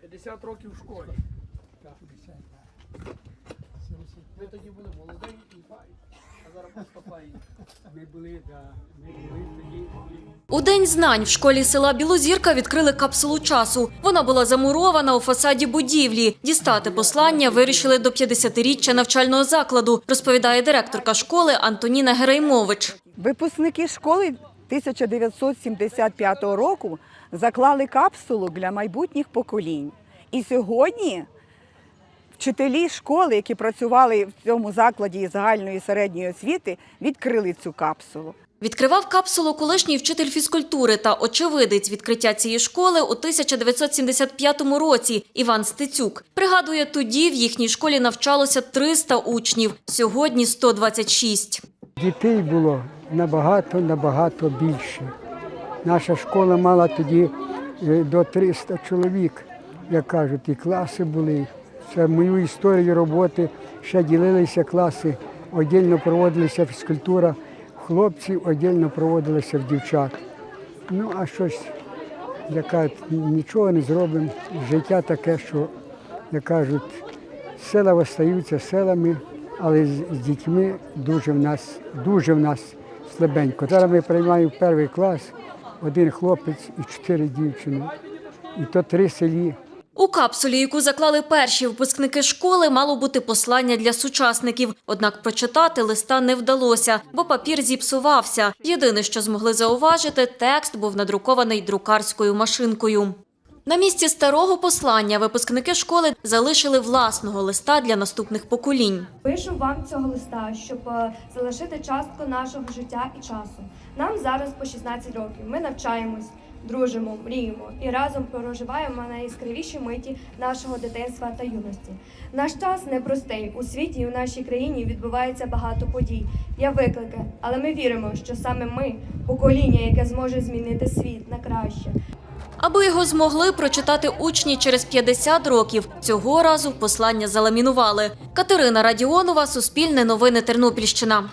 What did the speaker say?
50 років в школі. Так, 50, так. 70. Ви тоді були молодий і фай, а зараз просто фай. Ми були, да, ми були тоді. У день знань в школі села Білозірка відкрили капсулу часу. Вона була замурована у фасаді будівлі. Дістати послання вирішили до 50-річчя навчального закладу, розповідає директорка школи Антоніна Гереймович. Випускники школи 1975 року заклали капсулу для майбутніх поколінь. І сьогодні вчителі школи, які працювали в цьому закладі загальної і середньої освіти, відкрили цю капсулу. Відкривав капсулу колишній вчитель фізкультури та очевидець відкриття цієї школи у 1975 році Іван Стецюк. Пригадує, тоді в їхній школі навчалося 300 учнів, сьогодні 126. Дітей було набагато, набагато більше. Наша школа мала тоді е, до 300 чоловік, як кажуть, і класи були. Це мою історію роботи ще ділилися класи, віддільно проводилася фізкультура хлопців, віддільно проводилася в дівчат. Ну, а щось, як нічого не зробимо. Життя таке, що, як кажуть, села остаються селами, але з дітьми дуже в нас, дуже в нас слабенько. Зараз ми приймаємо перший клас, один хлопець і чотири дівчини. І то три селі. У капсулі, яку заклали перші випускники школи, мало бути послання для сучасників. Однак прочитати листа не вдалося, бо папір зіпсувався. Єдине, що змогли зауважити, текст був надрукований друкарською машинкою. На місці старого послання випускники школи залишили власного листа для наступних поколінь. Пишу вам цього листа, щоб е, залишити частку нашого життя і часу. Нам зараз по 16 років. Ми навчаємось, дружимо, мріємо і разом проживаємо найяскравіші миті нашого дитинства та юності. Наш час непростий. У світі і у нашій країні відбувається багато подій. Є виклики, але ми віримо, що саме ми покоління, яке зможе змінити світ на краще. Аби його змогли прочитати учні через 50 років, цього разу послання заламінували. Катерина Радіонова, Суспільне новини Тернопільщина.